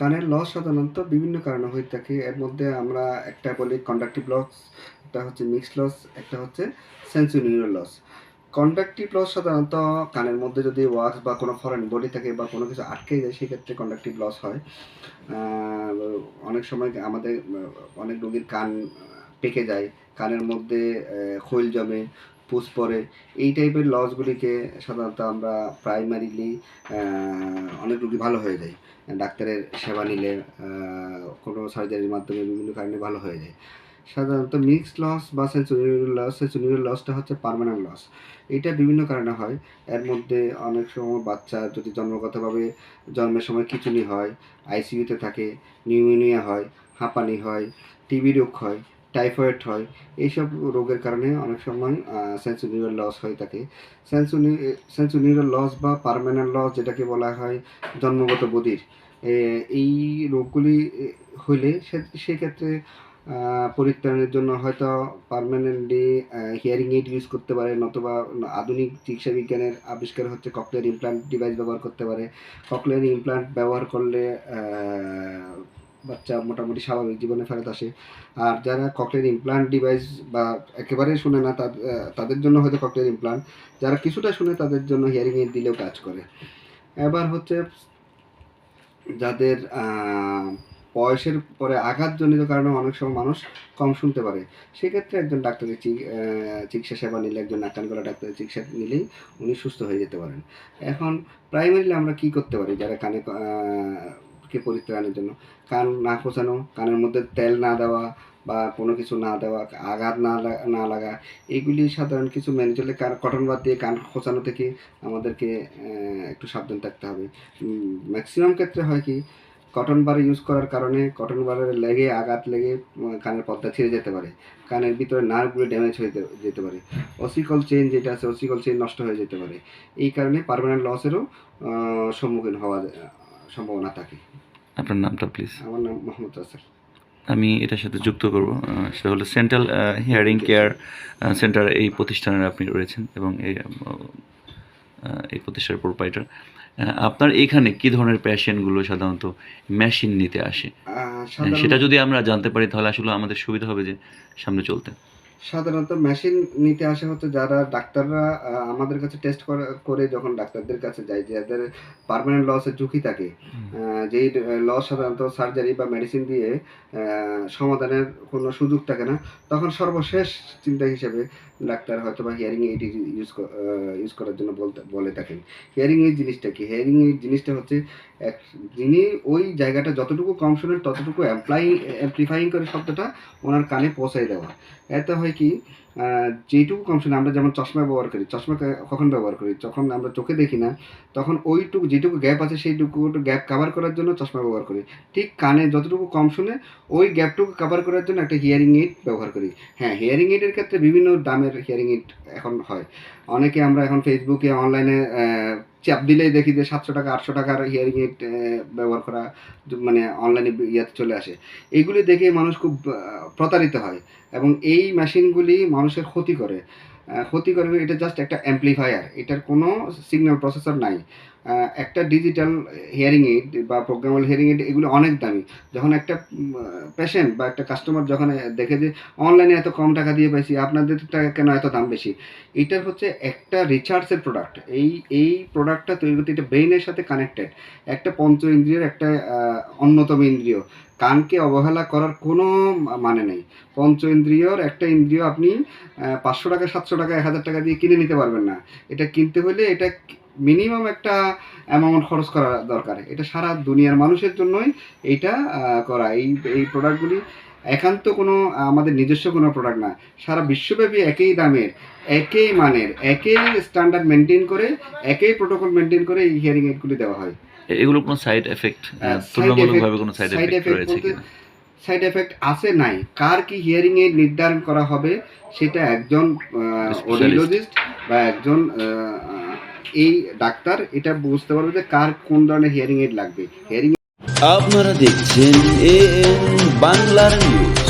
কানের লস সাধারণত বিভিন্ন কারণে হয়ে থাকে। এর মধ্যে আমরা একটা বলি কন্ডাক্টিভ লস একটা হচ্ছে মিক্স লস একটা হচ্ছে সেন্সিনিউরাল লস কন্ডাক্টিভ লস সাধারণত কানের মধ্যে যদি ওয়াক্স বা কোনো ফরেন বডি থাকে বা কোনো কিছু আটকে যায়, সেক্ষেত্রে কন্ডাক্টিভ লস হয়। অনেক সময় আমাদের, অনেক রোগীর কান পেকে যায়, কানের মধ্যে খৈল জমে পুষ পড়ে। এই টাইপের লসগুলিকে সাধারণত আমরা প্রাইমারিলি অনেক রুগী ভালো হয়ে যায়। ডাক্তারের সেবা নিলে কোনো সার্জারির মাধ্যমে বিভিন্ন কারণে ভালো হয়ে যায়। সাধারণত মিক্সড লস বা সেন্সুরিয়াল লস সেন্সুরিয়াল লসটা হচ্ছে পার্মানেন্ট লস এটা বিভিন্ন কারণে হয়। এর মধ্যে অনেক সময় বাচ্চা যদি জন্মগতভাবে জন্মের সময় খিচুনি হয় আইসিইউতে থাকে নিউমোনিয়া হয়, হাঁপানি হয় টিবি রোগ হয় টাইফয়েড হয়, এইসব রোগের কারণে অনেক সময় সেন্সুরিয়াল লস হয়ে থাকে সেন্সুনি সেন্সুরিয়াল লস বা পার্মানেন্ট লস যেটাকে বলা হয় জন্মগত বধির এই রোগগুলি হইলে সেক্ষেত্রে পরিত্রাণের জন্য হয়তো পার্মানেন্টলি হিয়ারিং এইড ইউজ করতে পারে, নতুবা আধুনিক চিকিৎসা বিজ্ঞানের আবিষ্কার হচ্ছে ককলিয়ার ইমপ্লান্ট ডিভাইস ব্যবহার করতে পারে। ককলিয়ার ইমপ্লান্ট ব্যবহার করলে বাচ্চা মোটামুটি স্বাভাবিক জীবনে ফেরত আসে। আর যারা ককলিয়ার ইমপ্লান্ট ডিভাইস বা একেবারেই শুনে না তাদের জন্য হয়তো ককলিয়ার ইমপ্লান্ট যারা কিছুটা শুনে তাদের জন্য হিয়ারিং এইড দিলেও কাজ করে। এবার হচ্ছে যাদের বয়সের পরে আঘাতজনিত কারণে অনেক সময় মানুষ কম শুনতে পারে, সেক্ষেত্রে একজন ডাক্তারের চিকিৎসা সেবা নিলে, একজন নাক কান গলা ডাক্তারের চিকিৎসা নিলেই উনি সুস্থ হয়ে যেতে পারেন। এখন প্রাইমারিলি আমরা কি করতে পারি? যারা কানে আহ, কে পরিত্রাণের জন্য। কান না খোঁচানো কানের মধ্যে তেল না দেওয়া বা কোনো কিছু না দেওয়া আঘাত না না লাগা এগুলি সাধারণ কিছু মেনে চলে কান কটন বাদ দিয়ে কান খোঁচানো থেকে আমাদেরকে একটু সাবধান থাকতে হবে। ম্যাক্সিমাম ক্ষেত্রে হয় কি কটন বার ইউজ করার কারণে কটন বারের লেগে আঘাত লেগে কানের পর্দা ছিঁড়ে যেতে পারে। কানের ভিতরে নার্ভগুলো ড্যামেজ হয়ে যেতে- পারে। অসিকল চেইন যেটা আছে অসিকল চেইন নষ্ট হয়ে যেতে পারে। এই কারণে পারমানেন্ট লসেরও সম্মুখীন হওয়ার আহ, সম্ভাবনা থাকে। আপনার নামটা প্লিজ আমার নাম মোহাম্মদ রাসেল। আমি এটার সাথে যুক্ত করব সেটা হলো সেন্ট্রাল হিয়ারিং কেয়ার সেন্টার এই প্রতিষ্ঠানের আপনি রয়েছেন এবং এই এই প্রতিষ্ঠানের প্রোপাইটার আপনার এখানে কি ধরনের পেশেন্টগুলো সাধারণত মেশিন নিতে আসে? হ্যাঁ, সেটা যদি আমরা জানতে পারি তাহলে আসলে আমাদের সুবিধা হবে যে সামনে চলতে। সাধারণত মেশিন নিতে আসে হচ্ছে যারা ডাক্তাররা আমাদের কাছে টেস্ট করে যখন ডাক্তারদের কাছে যায় যাদের পার্মানেন্ট লসের ঝুঁকি থাকে যেই লস সাধারণত সার্জারি বা মেডিসিন দিয়ে সমাধানের কোনো সুযোগ থাকে না তখন সর্বশেষ চিন্তা হিসেবে ডাক্তার হয়তো বা হিয়ারিং এইড ইউজ ইউজ করার জন্য বলতে বলে থাকেন। হিয়ারিং এইড জিনিসটা কি? হিয়ারিং এইড জিনিসটা হচ্ছে যিনি ওই জায়গাটা যতটুকু কম শোনেন ততটুকু অ্যাপ্লাই অ্যাম্প্লিফাইং করে শব্দটা, ওনার কানে পৌঁছাই দেওয়া। এতে হয় কি যেইটুকু কম শুনে আমরা যেমন চশমা ব্যবহার করি চশমা কখন ব্যবহার করি, যখন আমরা চোখে দেখি না, তখন ওইটুকু যেটুকু গ্যাপ আছে সেইটুকু গ্যাপ কাভার করার জন্য চশমা ব্যবহার করি। ঠিক কানে যতটুকু কম শুনে ওই গ্যাপটুকু কাভার করার জন্য একটা হিয়ারিং এইড ব্যবহার করি। হ্যাঁ হিয়ারিং এইডের ক্ষেত্রে বিভিন্ন দামের হিয়ারিং এইড এখন হয়। অনেকে আমরা এখন ফেসবুকে অনলাইনে চাপ দিলেই দেখি যে সাতশো টাকা, আটশো টাকার হিয়ারিং এইড ব্যবহার করা মানে অনলাইনে ইয়াতে চলে আসে। এইগুলি দেখে মানুষ খুব প্রতারিত হয়। এবং এই মেশিনগুলি মানুষের ক্ষতি করে। ক্ষতি করে এটা জাস্ট একটা অ্যাম্প্লিফায়ার এটার কোনো সিগন্যাল প্রসেসর নাই। একটা ডিজিটাল হিয়ারিং এইড বা প্রোগ্রামেবল হিয়ারিং এইড এগুলো অনেক দামি। যখন একটা পেশেন্ট বা একটা কাস্টমার যখন দেখে যে অনলাইনে এত কম টাকা দিয়ে পাইছি, আপনাদের টাকা কেন এত দাম বেশি? এটার হচ্ছে একটা রিচার্জের প্রোডাক্ট এই এই প্রোডাক্টটা তৈরি করতে এটা ব্রেইনের সাথে কানেক্টেড একটা পঞ্চ ইন্দ্রিয়ের একটা অন্যতম ইন্দ্রিয়। কানকে অবহেলা করার কোনো মানে নেই। পঞ্চ ইন্দ্রিয়র একটা ইন্দ্রিয় আপনি পাঁচশো টাকা, সাতশো টাকা, এক হাজার টাকা দিয়ে কিনে নিতে পারবেন না। এটা কিনতে হলে এটা মিনিমাম একটা অ্যামাউন্ট খরচ করা দরকার। এটা সারা দুনিয়ার মানুষের জন্যই এইটা করা। এই এই প্রোডাক্টগুলি একান্ত কোনো আমাদের নিজস্ব কোনো প্রোডাক্ট না। সারা বিশ্বব্যাপী একই দামের একই মানের একই স্ট্যান্ডার্ড মেনটেন করে একই প্রোটোকল মেনটেন করে এই হিয়ারিং এইডগুলি দেওয়া হয়। এগুলো কোনো সাইড এফেক্ট হ্যাঁ, তুলনামূলকভাবে কোনো সাইড এফেক্ট রয়েছে সাইড এফেক্ট আছে নাই। কার কি হিয়ারিং এইড নির্ধারণ করা হবে সেটা একজন অডিওলজিস্ট বা একজন এই ডাক্তার এটা বুঝতে পারবে যে কার কোন ধরনের হিয়ারিং এড লাগবে। হিয়ারিং আপনারা দেখছেন এ বাংলার নিউজ